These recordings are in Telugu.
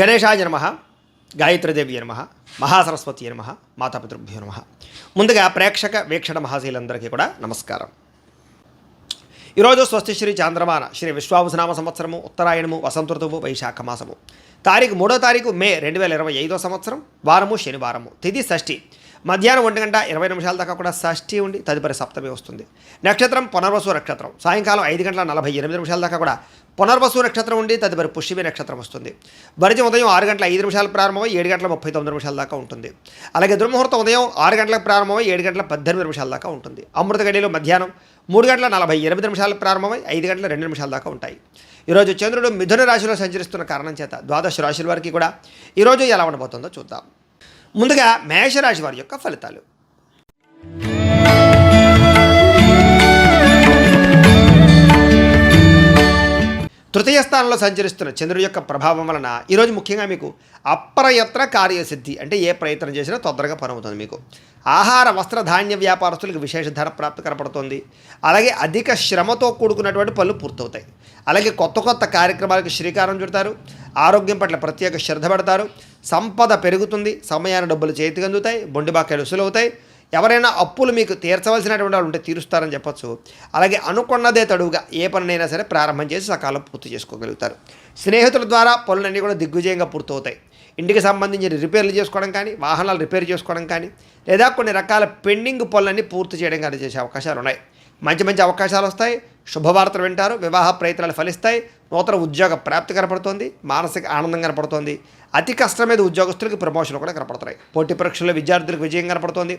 గణేశాయ నమ గాయత్రీదేవి నమ మహాసరస్వతి నమ మాతాపితృభ్యో నమ. ముందుగా ప్రేక్షక వీక్షణ మహాశీలందరికీ కూడా నమస్కారం. ఈరోజు స్వస్తి శ్రీ చాంద్రమాన శ్రీ విశ్వావసనామ సంవత్సరము ఉత్తరాయణము వసంత ఋతువు వైశాఖ మాసము. తారీఖు మూడో తారీఖు మే రెండు వేల ఇరవై ఐదో సంవత్సరం వారము శనివారము. తిది షష్ఠి. మధ్యాహ్నం ఒంటి గంట ఇరవై నిమిషాల దాకా కూడా షష్ఠి ఉండి తదుపరి సప్తమి వస్తుంది. నక్షత్రం పునర్వసు నక్షత్రం. సాయంకాలం ఐదు గంటల నలభై ఎనిమిది నిమిషాల దాకా కూడా పునర్వసు నక్షత్రం ఉండి తదుపరి పుష్యమి నక్షత్రం వస్తుంది. భరిజం ఉదయం ఆరు గంటల ఐదు నిమిషాలు ప్రారంభమై ఏడు గంటల ముప్పై తొమ్మిది నిమిషాల దాకా ఉంటుంది. అలాగే దుర్ముహూర్తం ఉదయం ఆరు గంటలకు ప్రారంభమై ఏడు గంటల పద్దెనిమిది నిమిషాల దాకా ఉంటుంది. అమృత గడిలో మధ్యాహ్నం మూడు గంటల నలభై ఎనిమిది నిమిషాలు ప్రారంభమై ఐదు గంటల రెండు నిమిషాల దాకా ఉంటాయి. ఈరోజు చంద్రుడు మిథున రాశిలో సంచరిస్తున్న కారణం చేత ద్వాదశ రాశుల వారికి కూడా ఈరోజు ఎలా ఉండబోతుందో చూద్దాం. ముందుగా మేషరాశి వారి యొక్క ఫలితాలు. తృతీయ స్థానంలో సంచరిస్తున్న చంద్రుడి యొక్క ప్రభావం వలన ఈరోజు ముఖ్యంగా మీకు అప్రయత్న కార్యసిద్ధి అంటే ఏ ప్రయత్నం చేసినా తొందరగా పనవుతుంది మీకు. ఆహార వస్త్ర ధాన్య వ్యాపారస్తులకు విశేష ధర ప్రాప్తి కనపడుతుంది. అలాగే అధిక శ్రమతో కూడుకున్నటువంటి పనులు పూర్తవుతాయి. అలాగే కొత్త కొత్త కార్యక్రమాలకు శ్రీకారం చుడతారు. ఆరోగ్యం పట్ల ప్రత్యేక శ్రద్ధ పెడతారు. సంపద పెరుగుతుంది సమయాన్ని డబ్బులు చేతికి అందుతాయి బొండి బాకాయలు అవుతాయి ఎవరైనా అప్పులు మీకు తీర్చవలసినటువంటి వాళ్ళు ఉంటే తీరుస్తారని చెప్పొచ్చు. అలాగే అనుకున్నదే తడువుగా ఏ పనినైనా సరే ప్రారంభం చేసి సకాలం పూర్తి చేసుకోగలుగుతారు. స్నేహితుల ద్వారా పనులన్నీ కూడా దిగ్విజయంగా పూర్తవుతాయి. ఇంటికి సంబంధించిన రిపేర్లు చేసుకోవడం కానీ వాహనాలు రిపేర్ చేసుకోవడం కానీ లేదా కొన్ని రకాల పెండింగ్ పనులన్నీ పూర్తి చేయడం కానీ చేసే అవకాశాలు ఉన్నాయి. మంచి మంచి అవకాశాలు వస్తాయి. శుభవార్తలు వింటారు. వివాహ ప్రయత్నాలు ఫలిస్తాయి. నూతన ఉద్యోగ ప్రాప్తి కనపడుతోంది. మానసిక ఆనందం కనపడుతోంది. అతి కష్టం మీద ఉద్యోగస్తులకు ప్రమోషన్లు కూడా కనపడుతున్నాయి. పోటీ పరీక్షల్లో విద్యార్థులకు విజయం కనపడుతోంది.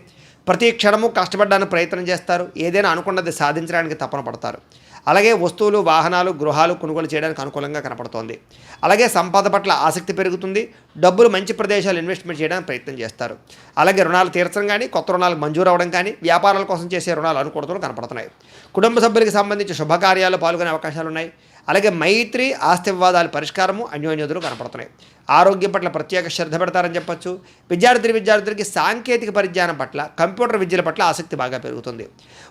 ప్రతి క్షణము కష్టపడడానికి ప్రయత్నం చేస్తారు. ఏదైనా అనుకున్నది సాధించడానికి తపన పడతారు. అలాగే వస్తువులు వాహనాలు గృహాలు కొనుగోలు చేయడానికి అనుకూలంగా కనపడుతోంది. అలాగే సంపద పట్ల ఆసక్తి పెరుగుతుంది. డబ్బులు మంచి ప్రదేశాలు ఇన్వెస్ట్మెంట్ చేయడానికి ప్రయత్నం చేస్తారు. అలాగే రుణాలు తీర్చడం కానీ కొత్త రుణాలు మంజూరు అవ్వడం కానీ వ్యాపారాల కోసం చేసే రుణాలు అనుకూలతలు కనపడుతున్నాయి. కుటుంబ సభ్యులకు సంబంధించి శుభకార్యాలు పాల్గొనే అవకాశాలు ఉన్నాయి. అలాగే మైత్రి ఆస్తి వివాదాల పరిష్కారము అన్యోన్యతలు కనపడుతున్నాయి. ఆరోగ్యం పట్ల ప్రత్యేక శ్రద్ధ పెడతారని చెప్పచ్చు. విద్యార్థి విద్యార్థులకి సాంకేతిక పరిజ్ఞానం పట్ల కంప్యూటర్ విద్యల పట్ల ఆసక్తి బాగా పెరుగుతుంది.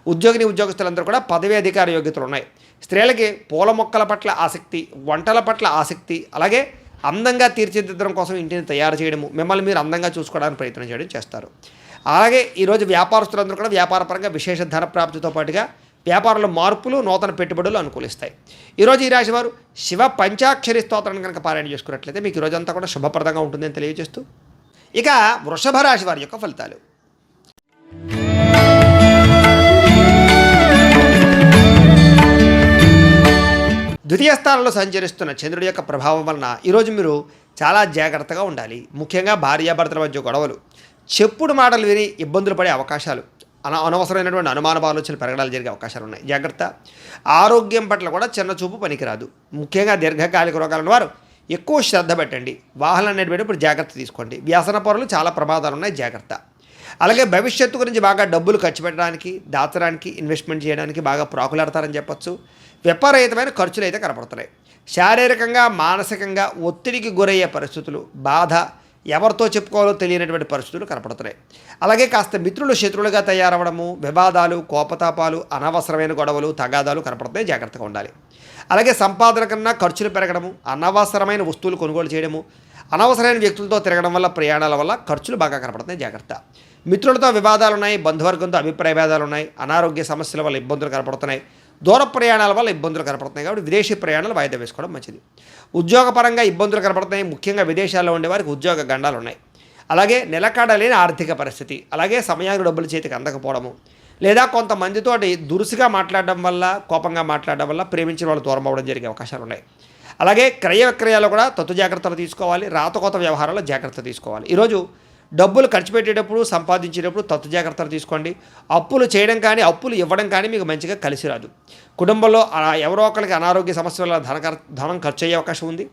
ఉద్యోగిని ఉద్యోగస్తులందరూ కూడా పదవీ అధికార యోగ్యతలు ఉన్నాయి. స్త్రీలకి పూల మొక్కల పట్ల ఆసక్తి వంటల పట్ల ఆసక్తి అలాగే అందంగా తీర్చిదిద్దడం కోసం ఇంటిని తయారు చేయడము మిమ్మల్ని మీరు అందంగా చూసుకోవడానికి ప్రయత్నం చేయడం చేస్తారు. అలాగే ఈరోజు వ్యాపారస్తులందరూ కూడా వ్యాపారపరంగా విశేష ధన ప్రాప్తితో పాటుగా వ్యాపారంలో మార్పులు నూతన పెట్టుబడులు అనుకూలిస్తాయి. ఈరోజు ఈ రాశి వారు శివ పంచాక్షరి స్తోత్రాన్ని కనుక పారాయణ చేసుకున్నట్లయితే మీకు ఈరోజంతా అంతా కూడా శుభప్రదంగా ఉంటుందని తెలియజేస్తూ ఇక వృషభ రాశి వారి యొక్క ఫలితాలు. ద్వితీయ స్థానంలో సంచరిస్తున్న చంద్రుడి యొక్క ప్రభావం వలన ఈరోజు మీరు చాలా జాగ్రత్తగా ఉండాలి. ముఖ్యంగా భార్యాభర్తల మధ్య గొడవలు. చెప్పుడు మాటలు విని ఇబ్బందులు పడే అవకాశాలు. అన అనవసరమైనటువంటి అనుమాన ఆలోచనలు పెరగడాలు జరిగే అవకాశాలు ఉన్నాయి. జాగ్రత్త. ఆరోగ్యం పట్ల కూడా చిన్న చూపు పనికిరాదు. ముఖ్యంగా దీర్ఘకాలిక రోగాలను వారు ఎక్కువ శ్రద్ధ పెట్టండి. వాహనాలు ఇప్పుడు జాగ్రత్త తీసుకోండి. వ్యసన పొరలు చాలా ప్రమాదాలు ఉన్నాయి. జాగ్రత్త. అలాగే భవిష్యత్తు గురించి బాగా డబ్బులు ఖర్చు పెట్టడానికి దాచడానికి ఇన్వెస్ట్మెంట్ చేయడానికి బాగా ప్రాకులాడతారని చెప్పొచ్చు. విపరీతమైన ఖర్చులు అయితే కనపడుతున్నాయి. శారీరకంగా మానసికంగా ఒత్తిడికి గురయ్యే పరిస్థితులు బాధ ఎవరితో చెప్పుకోవాలో తెలియనటువంటి పరిస్థితులు కనపడుతున్నాయి. అలాగే కాస్త మిత్రులు శత్రువులుగా తయారవడము వివాదాలు కోపతాపాలు అనవసరమైన గొడవలు తగాదాలు కనపడుతున్నాయి. జాగ్రత్తగా ఉండాలి. అలాగే సంపాదన కన్నా ఖర్చులు పెరగడము అనవసరమైన వస్తువులు కొనుగోలు చేయడము అనవసరమైన వ్యక్తులతో తిరగడం వల్ల ప్రయాణాల వల్ల ఖర్చులు బాగా కనపడుతున్నాయి. జాగ్రత్త. మిత్రులతో వివాదాలు ఉన్నాయి బంధువర్గంతో అభిప్రాయ భేదాలు ఉన్నాయి అనారోగ్య సమస్యల వల్ల ఇబ్బందులు కనపడుతున్నాయి. దూర ప్రయాణాల వల్ల ఇబ్బందులు కనపడుతున్నాయి కాబట్టి విదేశీ ప్రయాణాలు వాయిదా వేసుకోవడం మంచిది. ఉద్యోగపరంగా ఇబ్బందులు కనపడుతున్నాయి. ముఖ్యంగా విదేశాల్లో ఉండే వారికి ఉద్యోగ గండాలు ఉన్నాయి. అలాగే నిలకడలేని ఆర్థిక పరిస్థితి అలాగే సమయానికి డబ్బులు చేతికి అందకపోవడము లేదా కొంతమందితోటి దురుసుగా మాట్లాడడం వల్ల కోపంగా మాట్లాడడం వల్ల ప్రేమించిన వాళ్ళు దూరం అవ్వడం జరిగే అవకాశాలు ఉన్నాయి. అలాగే క్రయ విక్రయాలు కూడా తత్తు జాగ్రత్తలు తీసుకోవాలి. రాతకోత వ్యవహారాల్లో జాగ్రత్త తీసుకోవాలి. ఈరోజు డబ్బులు ఖర్చు పెట్టేటప్పుడు సంపాదించేటప్పుడు తత్తు జాగ్రత్తలు తీసుకోండి. అప్పులు చేయడం కానీ అప్పులు ఇవ్వడం కానీ మీకు మంచిగా కలిసి రాదు. కుటుంబంలో ఎవరో ఒకరికి అనారోగ్య సమస్యల వల్ల ధన ధనం ఖర్చు అయ్యే అవకాశం ఉంది.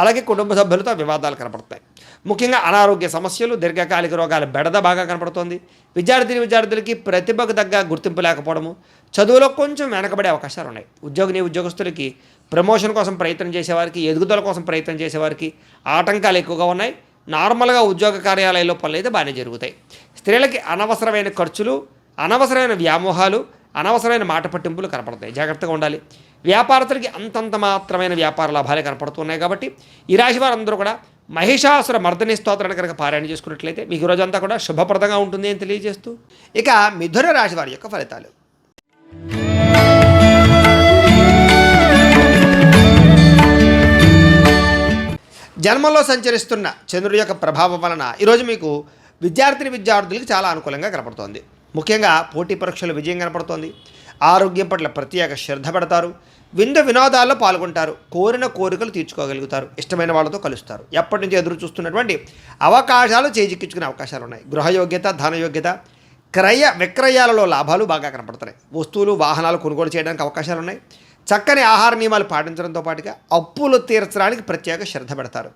అలాగే కుటుంబ సభ్యులతో వివాదాలు కనపడతాయి. ముఖ్యంగా అనారోగ్య సమస్యలు దీర్ఘకాలిక రోగాల బెడద బాగా కనపడుతోంది. విద్యార్థిని విద్యార్థులకి ప్రతిభకు తగ్గ గుర్తింపు లేకపోవడము చదువులో కొంచెం వెనకబడే అవకాశాలు ఉన్నాయి. ఉద్యోగిని ఉద్యోగస్తులకి ప్రమోషన్ కోసం ప్రయత్నం చేసేవారికి ఎదుగుదల కోసం ప్రయత్నం చేసేవారికి ఆటంకాలు ఎక్కువగా ఉన్నాయి. నార్మల్గా ఉద్యోగ కార్యాలయంలో పనులు అయితే బాగానే జరుగుతాయి. స్త్రీలకి అనవసరమైన ఖర్చులు అనవసరమైన వ్యామోహాలు అనవసరమైన మాట పట్టింపులు కనపడతాయి. జాగ్రత్తగా ఉండాలి. వ్యాపారస్తులకి అంతంత మాత్రమైన వ్యాపార లాభాలే కనపడుతున్నాయి కాబట్టి ఈ రాశి వారందరూ కూడా మహిషాసుర మర్దని స్తోత్రాన్ని కనుక పారాయణ చేసుకున్నట్లయితే మీకు ఈ రోజంతా కూడా శుభప్రదంగా ఉంటుంది అని తెలియజేస్తూ ఇక మిథున రాశి వారి యొక్క ఫలితాలు. జన్మలో సంచరిస్తున్న చంద్రుడి యొక్క ప్రభావం వలన ఈరోజు మీకు విద్యార్థిని విద్యార్థులకి చాలా అనుకూలంగా కనపడుతోంది. ముఖ్యంగా పోటీ పరీక్షలు విజయం కనపడుతోంది. ఆరోగ్యం పట్ల ప్రత్యేక శ్రద్ధ పడతారు. విందు వినోదాల్లో పాల్గొంటారు. కోరిన కోరికలు తీర్చుకోగలుగుతారు. ఇష్టమైన వాళ్ళతో కలుస్తారు. ఎప్పటి నుంచి ఎదురు చూస్తున్నటువంటి అవకాశాలు చేజిక్కించుకునే అవకాశాలు ఉన్నాయి. గృహయోగ్యత ధనయోగ్యత క్రయ విక్రయాలలో లాభాలు బాగా కనపడుతున్నాయి. వస్తువులు వాహనాలు కొనుగోలు చేయడానికి అవకాశాలు ఉన్నాయి. చక్కని ఆహార నియమాలు పాటించడంతో పాటుగా అప్పులు తీర్చడానికి ప్రత్యేక శ్రద్ధ పెడతారు.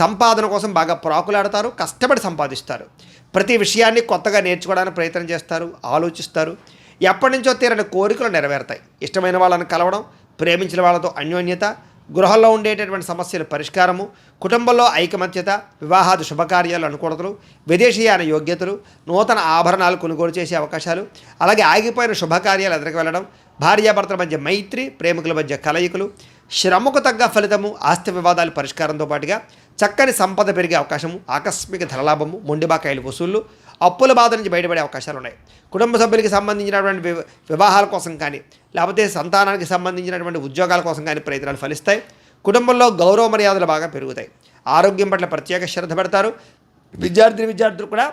సంపాదన కోసం బాగా ప్రాకులాడతారు కష్టపడి సంపాదిస్తారు. ప్రతి విషయాన్ని కొత్తగా నేర్చుకోవడానికి ప్రయత్నం చేస్తారు ఆలోచిస్తారు. ఎప్పటి నుంచో తీరని కోరికలు నెరవేరుతాయి. ఇష్టమైన వాళ్ళని కలవడం ప్రేమించిన వాళ్ళతో అన్యోన్యత గృహంలో ఉండేటటువంటి సమస్యల పరిష్కారము కుటుంబంలో ఐకమత్యత వివాహాది శుభకార్యాలు అనుకూలతలు విదేశీయాన యోగ్యతలు నూతన ఆభరణాలు కొనుగోలు చేసే అవకాశాలు అలాగే ఆగిపోయిన శుభకార్యాలు ఎదురికి వెళ్ళడం భార్యాభర్తల మధ్య మైత్రి ప్రేమికుల మధ్య కలయికలు శ్రమకు తగ్గ ఫలితము ఆస్తి వివాదాలు పరిష్కారంతో పాటుగా చక్కని సంపద పెరిగే అవకాశము ఆకస్మిక ధనలాభము మొండిబాకాయలు వసూళ్ళు అప్పుల బాధ నుంచి బయటపడే అవకాశాలు ఉన్నాయి. కుటుంబ సభ్యులకి సంబంధించినటువంటి వివాహాల కోసం కానీ లేకపోతే సంతానానికి సంబంధించినటువంటి ఉద్యోగాల కోసం కానీ ప్రయత్నాలు ఫలిస్తాయి. కుటుంబంలో గౌరవ మర్యాదలు బాగా పెరుగుతాయి. ఆరోగ్యం పట్ల ప్రత్యేక శ్రద్ధ పెడతారు. విద్యార్థి విద్యార్థులు కూడా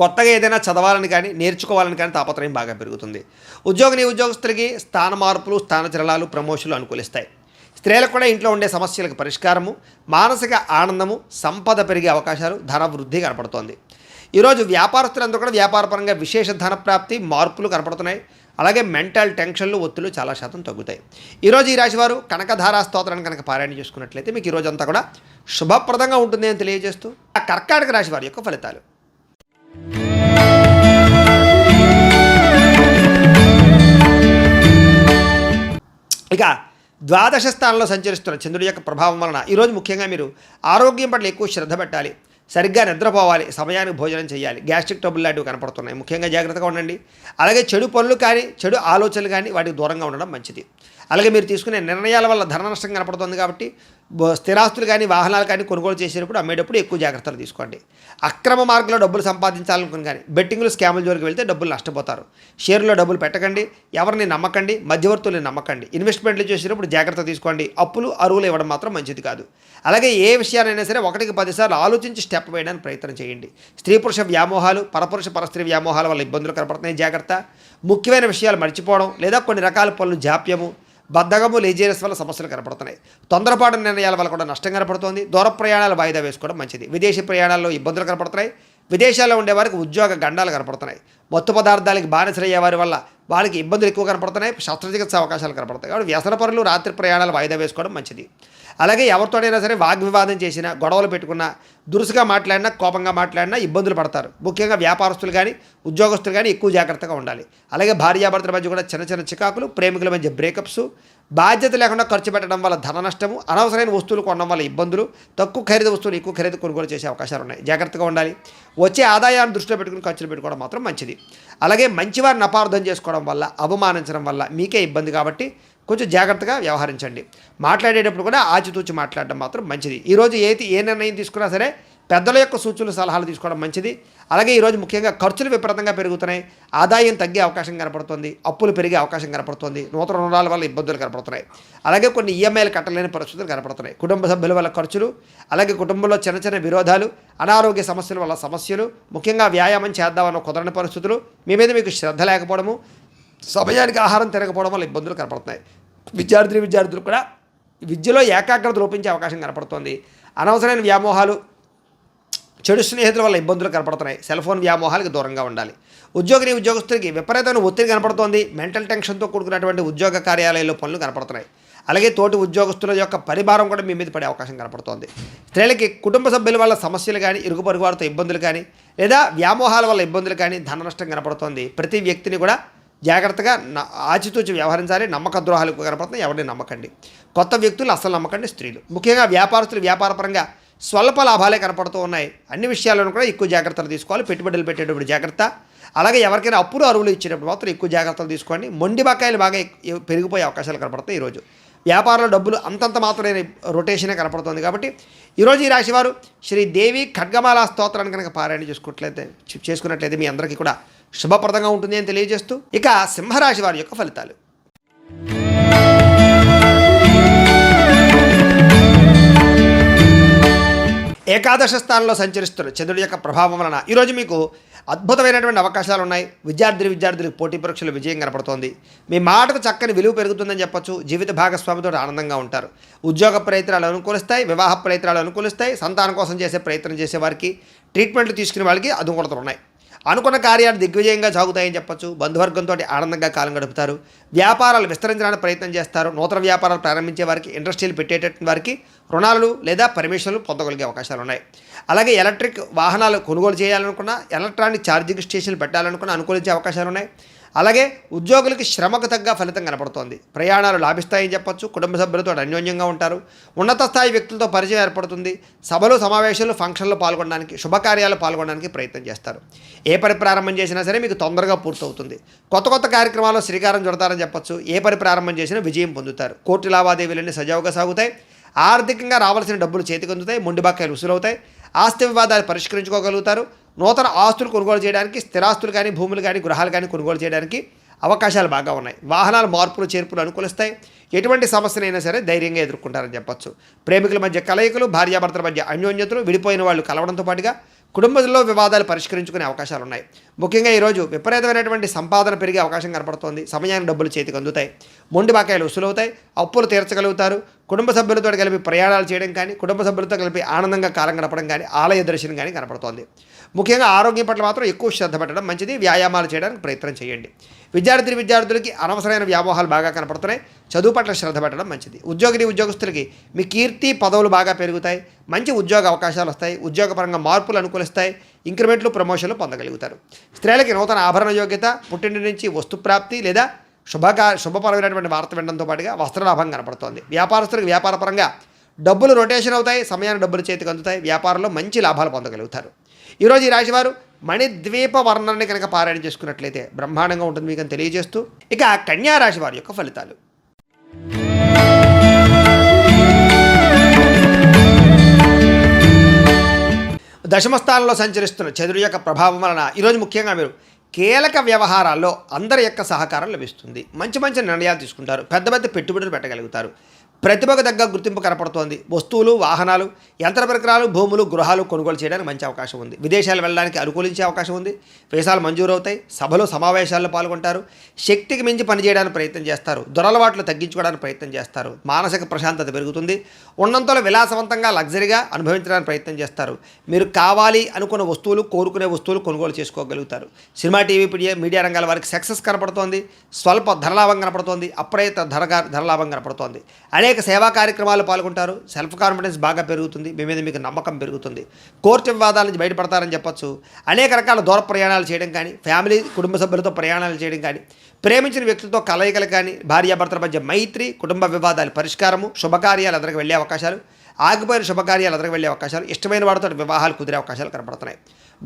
కొత్తగా ఏదైనా చదవాలని కానీ నేర్చుకోవాలని కానీ తాపత్రయం బాగా పెరుగుతుంది. ఉద్యోగిని ఉద్యోగస్తులకి స్థాన మార్పులు స్థానచలనాలు ప్రమోషన్లు అనుకూలిస్తాయి. స్త్రీలకు కూడా ఇంట్లో ఉండే సమస్యలకు పరిష్కారము మానసిక ఆనందము సంపద పెరిగే అవకాశాలు ధన వృద్ధి కనపడుతోంది. ఈరోజు వ్యాపారస్తులందరూ కూడా వ్యాపారపరంగా విశేష ధన ప్రాప్తి మార్పులు కనపడుతున్నాయి. అలాగే మెంటల్ టెన్షన్లు ఒత్తులు చాలా శాతం తగ్గుతాయి. ఈరోజు ఈ రాశివారు కనకధారా స్తోత్రాన్ని కనుక పారాయణ చేసుకున్నట్లయితే మీకు ఈరోజు అంతా కూడా శుభప్రదంగా ఉంటుంది అని తెలియజేస్తూ ఆ కర్కాటక రాశి వారి యొక్క ఫలితాలు. ఇక ద్వాదశ స్థానంలో సంచరిస్తున్న చంద్రుడి యొక్క ప్రభావం వలన ఈరోజు ముఖ్యంగా మీరు ఆరోగ్యం పట్ల ఎక్కువ శ్రద్ధ పెట్టాలి సరిగ్గా నిద్రపోవాలి సమయానికి భోజనం చేయాలి. గ్యాస్ట్రిక్ ట్రబుల్ లాంటివి కనపడుతున్నాయి. ముఖ్యంగా జాగ్రత్తగా ఉండండి. అలాగే చెడు పనులు కానీ చెడు ఆలోచనలు కానీ వాటికి దూరంగా ఉండడం మంచిది. అలాగే మీరు తీసుకునే నిర్ణయాల వల్ల ధన నష్టం కనపడుతుంది కాబట్టి స్థిరాస్తులు కానీ వాహనాలు కానీ కొనుగోలు చేసేటప్పుడు అమ్మేటప్పుడు ఎక్కువ జాగ్రత్తలు తీసుకోండి. అక్రమ మార్గంలో డబ్బులు సంపాదించాలనుకుని కానీ బెట్టింగ్లు స్కాముల జోలికి వెళ్తే డబ్బులు నష్టపోతారు. షేర్లో డబ్బులు పెట్టకండి ఎవరిని నమ్మకండి మధ్యవర్తుల్ని నమ్మకండి. ఇన్వెస్ట్మెంట్లు చేసేటప్పుడు జాగ్రత్త తీసుకోండి. అప్పులు అరువులు ఇవ్వడం మాత్రం మంచిది కాదు. అలాగే ఏ విషయానైనా సరే ఒకటికి పదిసార్లు ఆలోచించి స్టెప్ వేయడానికి ప్రయత్నం చేయండి. స్త్రీ పురుష వ్యామోహాలు పరపురుష పరస్త్రీ వ్యామోహాల వల్ల ఇబ్బందులు కనపడుతున్నాయి జాగ్రత్త. ముఖ్యమైన విషయాలు మర్చిపోవడం లేదా కొన్ని రకాల పనులు జాప్యము బద్ధకము లేజీనెస్ వల్ల సమస్యలు కనపడుతున్నాయి. తొందరపాటు నిర్ణయాల వల్ల కూడా నష్టం కనపడుతోంది. దూర ప్రయాణాలు వాయిదా వేసుకోవడం మంచిది. విదేశీ ప్రయాణాల్లో ఇబ్బందులు కనపడుతున్నాయి. విదేశాల్లో ఉండే వారికి ఉద్యోగ గండాలు కనపడుతున్నాయి. మత్తు పదార్థాలకి బానిసలయ్యే వారి వల్ల వాళ్ళకి ఇబ్బందులు ఎక్కువ కనపడుతున్నాయి. శస్త్రచికిత్స అవకాశాలు కనపడతాయి కాబట్టి వ్యసన పనులు రాత్రి ప్రయాణాలు వాయిదా వేసుకోవడం మంచిది. అలాగే ఎవరితోనైనా సరే వాగ్వివాదం చేసినా గొడవలు పెట్టుకున్నా దురుసుగా మాట్లాడినా కోపంగా మాట్లాడినా ఇబ్బందులు పడతారు. ముఖ్యంగా వ్యాపారస్తులు కానీ ఉద్యోగస్తులు కానీ ఎక్కువ జాగ్రత్తగా ఉండాలి. అలాగే భార్యాభర్తల మధ్య కూడా చిన్న చిన్న చికాకులు ప్రేమికుల మధ్య బ్రేకప్స్ బాధ్యత లేకుండా ఖర్చు పెట్టడం వల్ల ధన నష్టము అనవసరమైన వస్తువులు కొనడం వల్ల ఇబ్బందులు తక్కువ ఖరీదు వస్తువులు ఎక్కువ ఖరీదు కొనుగోలు చేసే అవకాశాలు ఉన్నాయి. జాగ్రత్తగా ఉండాలి. వచ్చే ఆదాయాన్ని దృష్టిలో పెట్టుకుని ఖర్చులు పెట్టుకోవడం మాత్రం మంచిది. అలాగే మంచివారిని అపార్థం చేసుకోవడం వల్ల అవమానించడం వల్ల మీకే ఇబ్బంది కాబట్టి కొంచెం జాగ్రత్తగా వ్యవహరించండి. మాట్లాడేటప్పుడు కూడా ఆచితూచి మాట్లాడడం మాత్రం మంచిది. ఈరోజు ఏది ఏ నిర్ణయం తీసుకున్నా సరే పెద్దల యొక్క సూచనలు సలహాలు తీసుకోవడం మంచిది. అలాగే ఈరోజు ముఖ్యంగా ఖర్చులు విపరీతంగా పెరుగుతున్నాయి. ఆదాయం తగ్గే అవకాశం కనపడుతుంది. అప్పులు పెరిగే అవకాశం కనపడుతుంది. నూతన రుణాల వల్ల ఇబ్బందులు కనపడుతున్నాయి. అలాగే కొన్ని ఈఎంఐలు కట్టలేని పరిస్థితులు కనపడుతున్నాయి. కుటుంబ సభ్యుల వల్ల ఖర్చులు అలాగే కుటుంబంలో చిన్న చిన్న విరోధాలు అనారోగ్య సమస్యల వల్ల సమస్యలు ముఖ్యంగా వ్యాయామం చేద్దామన్న కుదరని పరిస్థితులు మీ మీద మీకు శ్రద్ధ లేకపోవడము సమయానికి ఆహారం తినకపోవడం వల్ల ఇబ్బందులు కనపడుతున్నాయి. విద్యార్థులు విద్యార్థులు కూడా విద్యలో ఏకాగ్రత లోపించే అవకాశం కనపడుతోంది. అనవసరమైన వ్యామోహాలు చెడు స్నేహితుల వల్ల ఇబ్బందులు కనపడుతున్నాయి. సెల్ ఫోన్ వ్యామోహాలకు దూరంగా ఉండాలి. ఉద్యోగిని ఉద్యోగస్తులకి విపరీతమైన ఒత్తిడి కనపడుతోంది. మెంటల్ టెన్షన్తో కూడుకున్నటువంటి ఉద్యోగ కార్యాలయాల్లో పనులు కనపడుతున్నాయి. అలాగే తోటి ఉద్యోగస్తుల యొక్క పరిభారం కూడా మీ మీద పడే అవకాశం కనపడుతోంది. స్త్రీలకి కుటుంబ సభ్యుల వల్ల సమస్యలు కానీ ఇరుగు పొరుగు వారితో ఇబ్బందులు కానీ లేదా వ్యామోహాల వల్ల ఇబ్బందులు కానీ ధన నష్టం కనపడుతోంది. ప్రతి వ్యక్తిని కూడా జాగ్రత్తగా ఆచితూచి వ్యవహరించాలి నమ్మక ద్రోహాలు ఎక్కువ కనపడుతున్నాయి ఎవరిని నమ్మకండి. కొత్త వ్యక్తులు అసలు నమ్మకండి స్త్రీలు. ముఖ్యంగా వ్యాపారస్తులు వ్యాపారపరంగా స్వల్ప లాభాలే కనపడుతూ ఉన్నాయి. అన్ని విషయాల్లోనూ కూడా ఎక్కువ జాగ్రత్తలు తీసుకోవాలి పెట్టుబడులు పెట్టేటప్పుడు జాగ్రత్త. అలాగే ఎవరికైనా అప్పులు అరువులు ఇచ్చేటప్పుడు మాత్రం ఎక్కువ జాగ్రత్తలు తీసుకోండి. మొండి బకాయిలు బాగా పెరిగిపోయే అవకాశాలు కనపడతాయి ఈరోజు. వ్యాపారంలో డబ్బులు అంతంత మాత్రమే రొటేషనే కనపడుతుంది కాబట్టి ఈరోజు ఈ రాశివారు శ్రీదేవి ఖడ్గమాల స్తోత్రాన్ని కనుక పారాయణ చేసుకున్నట్లయితే చేసుకున్నట్లయితే మీ అందరికీ కూడా శుభప్రదంగా ఉంటుంది అని తెలియజేస్తూ ఇక సింహరాశి వారి యొక్క ఫలితాలు. ఏకాదశ స్థానంలో సంచరిస్తున్న చంద్రుడి యొక్క ప్రభావం వలన ఈరోజు మీకు అద్భుతమైనటువంటి అవకాశాలు ఉన్నాయి. విద్యార్థి విద్యార్థులకు పోటీ పరీక్షలు విజయం కనపడుతోంది. మీ మాటకు చక్కని విలువ పెరుగుతుందని చెప్పొచ్చు. జీవిత భాగస్వామితో ఆనందంగా ఉంటారు. ఉద్యోగ ప్రయత్నాలు అనుకూలిస్తాయి. వివాహ ప్రయత్నాలు అనుకూలిస్తాయి. సంతానం కోసం చేసే ప్రయత్నం చేసే వారికి ట్రీట్మెంట్లు తీసుకునే వాళ్ళకి అనుకూలతలు ఉన్నాయి. అనుకున్న కార్యాలు దిగ్విజయంగా సాగుతాయని చెప్పొచ్చు. బంధువర్గంతో ఆనందంగా కాలం గడుపుతారు. వ్యాపారాలు విస్తరించడానికి ప్రయత్నం చేస్తారు. నూతన వ్యాపారాలు ప్రారంభించే వారికి ఇండస్ట్రీలు పెట్టేటటువంటి వారికి రుణాలు లేదా పర్మిషన్లు పొందగలిగే అవకాశాలు ఉన్నాయి. అలాగే ఎలక్ట్రిక్ వాహనాలు కొనుగోలు చేయాలనుకున్నా ఎలక్ట్రానిక్ ఛార్జింగ్ స్టేషన్లు పెట్టాలనుకున్నా అనుకూలించే అవకాశాలు ఉన్నాయి. అలాగే ఉద్యోగులకి శ్రమకు తగ్గ ఫలితం కనపడుతోంది. ప్రయాణాలు లాభిస్తాయని చెప్పొచ్చు కుటుంబ సభ్యులతో అన్యోన్యంగా ఉంటారు ఉన్నత స్థాయి వ్యక్తులతో పరిచయం ఏర్పడుతుంది సభలు సమావేశాలు ఫంక్షన్లు పాల్గొనడానికి శుభకార్యాలు పాల్గొనడానికి ప్రయత్నం చేస్తారు. ఏ పని ప్రారంభం చేసినా సరే మీకు తొందరగా పూర్తవుతుంది. కొత్త కొత్త కార్యక్రమాల్లో శ్రీకారం చుడతారని చెప్పొచ్చు ఏ పని ప్రారంభం చేసినా విజయం పొందుతారు. కోర్టు లావాదేవీలన్నీ సజావుగా సాగుతాయి ఆర్థికంగా రావాల్సిన డబ్బులు చేతికి అందుతాయి మొండి ఉసులవుతాయి ఆస్తి వివాదాలు పరిష్కరించుకోగలుగుతారు నూతన ఆస్తులు కొనుగోలు చేయడానికి స్థిరాస్తులు కానీ భూములు కానీ గృహాలు కానీ కొనుగోలు చేయడానికి అవకాశాలు బాగా ఉన్నాయి. వాహనాలు మార్పులు చేర్పులు అనుకూలిస్తాయి. ఎటువంటి సమస్యనైనా సరే ధైర్యంగా ఎదుర్కొంటారని చెప్పొచ్చు. ప్రేమికుల మధ్య కలయికలు భార్యాభర్తల మధ్య అన్యోన్యతలు విడిపోయిన వాళ్ళు కలవడంతో పాటుగా కుటుంబంలో వివాదాలు పరిష్కరించుకునే అవకాశాలు ఉన్నాయి. ముఖ్యంగా ఈరోజు విపరీతమైనటువంటి సంపాదన పెరిగే అవకాశం కనపడుతోంది. సమయానికి డబ్బులు చేతికి అందుతాయి. మొండి బాకాయలు వసూలవుతాయి. అప్పులు తీర్చగలుగుతారు. కుటుంబ సభ్యులతో కలిపి ప్రయాణాలు చేయడం కానీ కుటుంబ సభ్యులతో కలిపి ఆనందంగా కాలం గడపడం కానీ ఆలయ దర్శనం కానీ కనపడుతోంది. ముఖ్యంగా ఆరోగ్యం పట్ల మాత్రం ఎక్కువ శ్రద్ధ పెట్టడం మంచిది. వ్యాయామాలు చేయడానికి ప్రయత్నం చేయండి. విద్యార్థి విద్యార్థులకి అనవసరమైన వ్యామోహాలు బాగా కనపడుతున్నాయి. చదువు పట్ల శ్రద్ధ పెట్టడం మంచిది. ఉద్యోగిని ఉద్యోగస్తులకి మీ కీర్తి పదవులు బాగా పెరుగుతాయి. మంచి ఉద్యోగ అవకాశాలు వస్తాయి. ఉద్యోగపరంగా మార్పులు అనుకూలిస్తాయి. ఇంక్రిమెంట్లు ప్రమోషన్లు పొందగలుగుతారు. స్త్రీలకి నూతన ఆభరణ యోగ్యత పుట్టింటి నుంచి వస్తు ప్రాప్తి లేదా శుభకా శుభపరమైనటువంటి వార్త వినడంతో పాటుగా వస్త్రలాభం కనపడుతోంది. వ్యాపారస్తులకు వ్యాపారపరంగా డబ్బులు రొటేషన్ అవుతాయి సమయాన్ని డబ్బులు చేతికి అందుతాయి వ్యాపారంలో మంచి లాభాలు పొందగలుగుతారు. ఈరోజు ఈ రాశివారు మణిద్వీప వర్ణాన్ని కనుక పారాయణ చేసుకున్నట్లయితే బ్రహ్మాండంగా ఉంటుంది మీకు తెలియజేస్తూ ఇక కన్యా రాశి వారి యొక్క ఫలితాలు. దశమస్థానంలో సంచరిస్తున్న చంద్రుడి యొక్క ప్రభావం వలన ఈరోజు ముఖ్యంగా మీరు కీలక వ్యవహారాల్లో అందరి యొక్క సహకారం లభిస్తుంది. మంచి మంచి నిర్ణయాలు తీసుకుంటారు. పెద్ద పెద్ద పెట్టుబడులు పెట్టగలుగుతారు. ప్రతిభకు తగ్గ గుర్తింపు కనపడుతోంది. వస్తువులు వాహనాలు యంత్ర పరికరాలు భూములు గృహాలు కొనుగోలు చేయడానికి మంచి అవకాశం ఉంది. విదేశాలు వెళ్ళడానికి అనుకూలించే అవకాశం ఉంది. వీసాలు మంజూరు అవుతాయి. సభలు సమావేశాల్లో పాల్గొంటారు. శక్తికి మించి పనిచేయడానికి ప్రయత్నం చేస్తారు. దురలవాట్లు తగ్గించుకోవడానికి ప్రయత్నం చేస్తారు. మానసిక ప్రశాంతత పెరుగుతుంది. ఉన్నంతలో విలాసవంతంగా లగ్జరీగా అనుభవించడానికి ప్రయత్నం చేస్తారు. మీరు కావాలి అనుకున్న వస్తువులు కోరుకునే వస్తువులు కొనుగోలు చేసుకోగలుగుతారు. సినిమా టీవీ మీడియా మీడియా రంగాల వారికి సక్సెస్ కనపడుతోంది. స్వల్ప ధరలాభం కనపడుతోంది. అప్రయత్న ధర ధరలాభం కనపడుతోంది. అనేక సేవా కార్యక్రమాలు పాల్గొంటారు. సెల్ఫ్ కాన్ఫిడెన్స్ బాగా పెరుగుతుంది. మీ మీద మీకు నమ్మకం పెరుగుతుంది. కోర్టు వివాదాల నుంచి బయటపడతారని చెప్పొచ్చు. అనేక రకాల దూర ప్రయాణాలు చేయడం కానీ ఫ్యామిలీ కుటుంబ సభ్యులతో ప్రయాణాలు చేయడం కానీ ప్రేమించిన వ్యక్తులతో కలయికలు కానీ భార్యాభర్తల మధ్య మైత్రి కుటుంబ వివాదాలు పరిష్కారము శుభకార్యాలు ఎదురుకు వెళ్ళే అవకాశాలు ఆగిపోయిన శుభకార్యాలు ఎదురుకు వెళ్ళే అవకాశాలు ఇష్టమైన వాడితో వివాహాలు కుదిరే అవకాశాలు కనపడుతున్నాయి.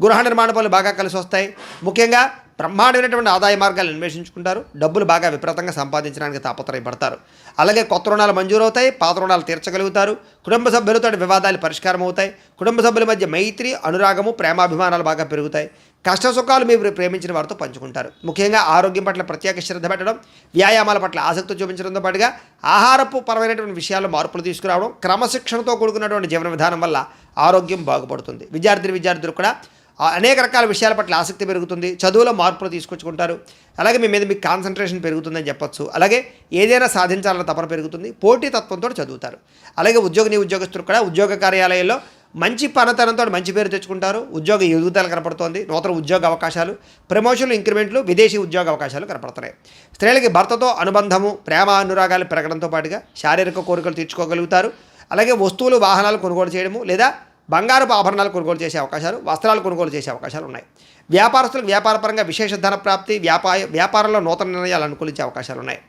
గృహ నిర్మాణ పనులు బాగా కలిసి వస్తాయి. ముఖ్యంగా బ్రహ్మాండమైనటువంటి ఆదాయ మార్గాలు అన్వేషించుకుంటారు. డబ్బులు బాగా విపరీతంగా సంపాదించడానికి తాపత్రయపడతారు. అలాగే కొత్త రుణాలు మంజూరవుతాయి పాత రుణాలు తీర్చగలుగుతారు. కుటుంబ సభ్యులతో వివాదాలు పరిష్కారం అవుతాయి కుటుంబ సభ్యుల మధ్య మైత్రి అనురాగము ప్రేమాభిమానాలు బాగా పెరుగుతాయి. కష్ట సుఖాలు మీరు ప్రేమించిన వారితో పంచుకుంటారు. ముఖ్యంగా ఆరోగ్యం పట్ల ప్రత్యేక శ్రద్ధ పెట్టడం వ్యాయామాల పట్ల ఆసక్తి చూపించడంతో పాటుగా ఆహారపు పరమైనటువంటి విషయాల్లో మార్పులు తీసుకురావడం క్రమశిక్షణతో కూడుకున్నటువంటి జీవన విధానం వల్ల ఆరోగ్యం బాగుపడుతుంది. విద్యార్థిని విద్యార్థులు కూడా అనేక రకాల విషయాల పట్ల ఆసక్తి పెరుగుతుంది. చదువులో మార్పులు తీసుకొచ్చుకుంటారు. అలాగే మీ మీద మీకు కాన్సన్ట్రేషన్ పెరుగుతుందని చెప్పొచ్చు. అలాగే ఏదైనా సాధించాలన్న తపన పెరుగుతుంది. పోటీ తత్వంతో చదువుతారు. అలాగే ఉద్యోగిని ఉద్యోగస్తులు కూడా ఉద్యోగ కార్యాలయాల్లో మంచి పనితనంతో మంచి పేరు తెచ్చుకుంటారు. ఉద్యోగ ఎదుగుదల కనపడుతోంది. నూతన ఉద్యోగ అవకాశాలు ప్రమోషన్లు ఇంక్రిమెంట్లు విదేశీ ఉద్యోగ అవకాశాలు కనపడుతున్నాయి. స్త్రీలకి భర్తతో అనుబంధము ప్రేమ అనురాగాలు పెరగడంతో పాటుగా శారీరక కోరికలు తీర్చుకోగలుగుతారు. అలాగే వస్తువులు వాహనాలు కొనుగోలు చేయడము లేదా బంగారపు ఆభరణాలు కొనుగోలు చేసే అవకాశాలు వస్త్రాలు కొనుగోలు చేసే అవకాశాలు ఉన్నాయి. వ్యాపారస్తులకు వ్యాపారపరంగా విశేష ధన ప్రాప్తి వ్యాపార వ్యాపారంలో నూతన నిర్ణయాలు అనుకూలించే అవకాశాలు ఉన్నాయి.